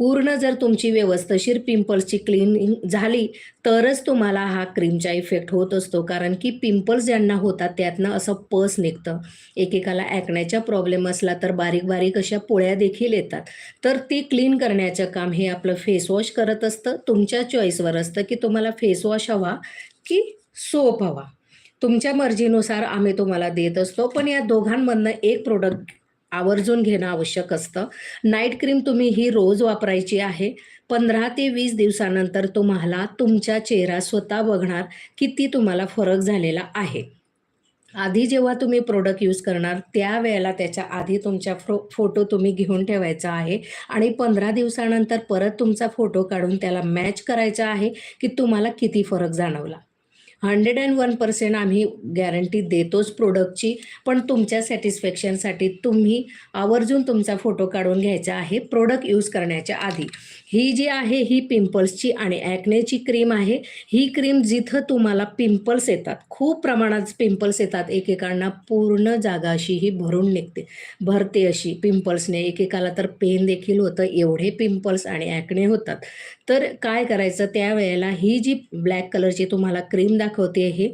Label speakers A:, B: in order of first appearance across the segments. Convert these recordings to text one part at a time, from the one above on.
A: पूर्ण जर तुमची व्यवस्थशीर पिंपल्सची क्लिनिंग झाली तरच तुम्हाला हा क्रीमचा इफेक्ट होत असतो. कारण की पिंपल्स ज्यांना होतात त्यातनं असं पस निघतं. एकेकाला ॲकण्याचा प्रॉब्लेम असला तर बारीक बारीक अशा पोळ्या देखील येतात. तर ती क्लीन करण्याचं काम हे आपलं फेसवॉश करत असतं. तुमच्या चॉईसवर असतं की तुम्हाला फेसवॉश हवा की सोप हवा. तुमच्या मर्जीनुसार आम्ही तुम्हाला देत असतो. पण या दोघांमधनं एक प्रोडक्ट आवर्जून घेणं आवश्यक असतं. नाईट क्रीम तुम्ही ही रोज वापरायची आहे. पंधरा ते वीस दिवसानंतर तुम्हाला तुमचा चेहरा स्वतः बघणार किती तुम्हाला फरक झालेला आहे. आधी जेव्हा तुम्ही प्रोडक्ट यूज करणार त्यावेळेला त्याच्या आधी तुमच्या फ्रो फोटो तुम्ही घेऊन ठेवायचा आहे. आणि पंधरा दिवसानंतर परत तुमचा फोटो काढून त्याला मॅच करायचा आहे की तुम्हाला किती फरक जाणवला. हंड्रेड अँड वन पर्सेंट आम्ही गॅरंटी देतोच प्रोडक्टची पण तुमच्या सॅटिस्फॅक्शनसाठी तुम्ही आवर्जून तुमचा फोटो काढून घ्यायचा आहे प्रोडक्ट यूज करण्याच्या आधी. ही जी आहे ही पिंपल्सची आणि ॲक्नेची क्रीम आहे ही क्रीम जिथं तुम्हाला पिंपल्स येतात खूप प्रमाणात पिंपल्स येतात एकेकांना पूर्ण जागा अशी ही भरून निघते. भरते अशी पिंपल्सने एकेकाला तर पेन देखील होतं एवढे पिंपल्स आणि ॲक्ने होतात. तर काय करायचं त्यावेळेला ही जी ब्लॅक कलरची तुम्हाला क्रीम दाखवते हे.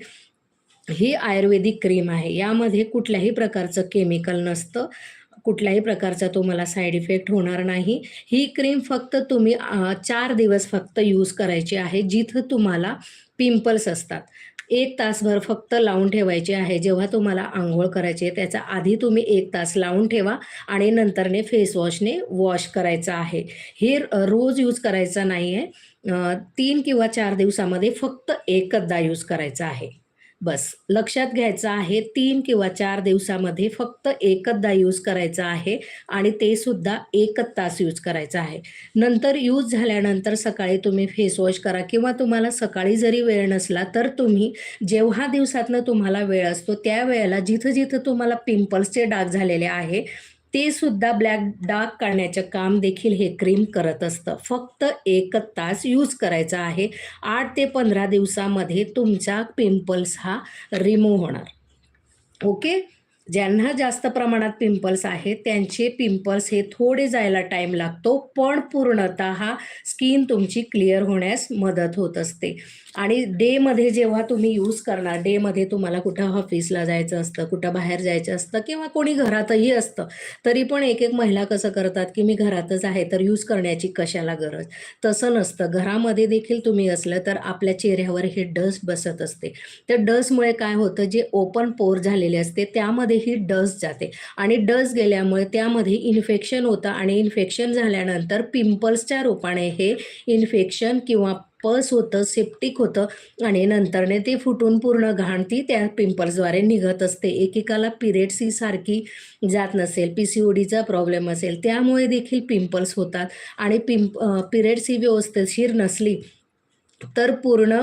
A: ही आयुर्वेदिक क्रीम आहे. यामध्ये कुठल्याही प्रकारचं केमिकल नसतं. कुठल्याही प्रकारचा तुम्हाला साईड इफेक्ट होणार नाही. ही क्रीम फक्त तुम्ही चार दिवस फक्त यूज करायची आहे जिथं तुम्हाला पिंपल्स असतात. एक तासभर फक्त लावून ठेवायचे आहे. जेव्हा तुम्हाला आंघोळ करायची आहे त्याचा आधी तुम्ही एक तास लावून ठेवा आणि नंतरने फेसवॉशने वॉश करायचं आहे. हे रोज यूज करायचा नाही आहे तीन किंवा चार दिवसामध्ये फक्त एकदा यूज करायचा आहे. बस. लक्षात घ्यायचं आहे तीन किंवा चार दिवसामध्ये फक्त एकचदा यूज करायचा आहे आणि ते सुद्धा एकच तास यूज करायचा आहे. नंतर यूज झाल्यानंतर सकाळी तुम्ही फेसवॉश करा किंवा तुम्हाला सकाळी जरी वेळ नसला तर तुम्ही जेव्हा दिवसातनं तुम्हाला वेळ असतो त्या वेळेला जिथं जिथं तुम्हाला पिंपल्सचे डाग झालेले आहे ते सुद्धा ब्लॅक डाग काढण्याचं काम देखील हे क्रीम करत असतं. फक्त एक तास यूज करायचा आहे. आठ ते पंधरा दिवसामध्ये तुमचा पिंपल्स हा रिमूव्ह होणार. ओके ज्यांना जास्त प्रमाणात पिंपल्स आहेत त्यांचे पिंपल्स हे थोडे जायला टाईम लागतो पण पूर्णतः स्किन तुमची क्लिअर होण्यास मदत होत असते. आणि डेमध्ये जेव्हा तुम्ही यूज करणार डेमध्ये तुम्हाला कुठं ऑफिसला जायचं असतं कुठं बाहेर जायचं असतं किंवा कोणी घरातही असतं तरी पण एक एक महिला कसं करतात की मी घरातच आहे तर यूज करण्याची कशाला गरज? तसं नसतं. घरामध्ये देखील तुम्ही असलं तर आपल्या चेहऱ्यावर हे डस्ट बसत असते. त्या डस्टमुळे काय होतं जे ओपन पोर झालेले असते त्यामध्ये ही डस जाते. आणि डस गेल्यामुळे त्यामध्ये इन्फेक्शन होतं आणि इन्फेक्शन झाल्यानंतर पिंपल्सच्या रूपाने हे इन्फेक्शन किंवा पस होतं सेप्टिक होतं आणि नंतरने ते फुटून पूर्ण घाण ती त्या पिंपल्सद्वारे निघत असते. एकेकाला पिरियड्स ही सारखी जात नसेल पी सी ओ डीचा प्रॉब्लेम असेल त्यामुळे देखील पिंपल्स होतात. आणि पिंप पिरियड्स ही व्यवस्थितशीर नसली तर पूर्ण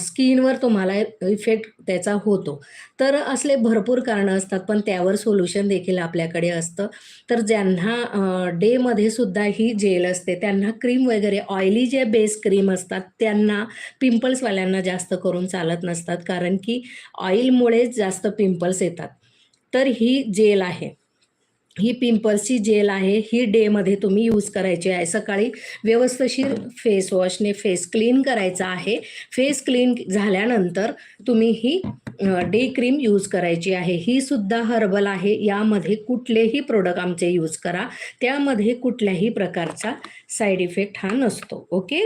A: स्किनवर तुम्हाला इफेक्ट त्याचा होतो. तर असले भरपूर कारणं असतात पण त्यावर सोल्युशन देखील आपल्याकडे असतं. तर ज्यांना डेमध्ये सुद्धा ही जेल असते त्यांना क्रीम वगैरे ऑइली जे बेस क्रीम असतात त्यांना पिंपल्सवाल्यांना जास्त करून चालत नसतात कारण की ऑइलमुळेच जास्त पिंपल्स येतात. तर ही जेल आहे. ही पिंपल्सची जेल आहे. ही डेमध्ये तुम्ही यूज करायची आहे. सकाळी व्यवस्थशीर फेस वॉशने फेस क्लीन करायचा आहे. फेस क्लीन झाल्यानंतर तुम्ही ही डे क्रीम यूज करायची आहे. ही सुद्धा हर्बल आहे. यामध्ये कुठलेही प्रोडक्ट आमचे यूज करा. त्यामध्ये कुठल्याही प्रकारचा साईड इफेक्ट हा नसतो. ओके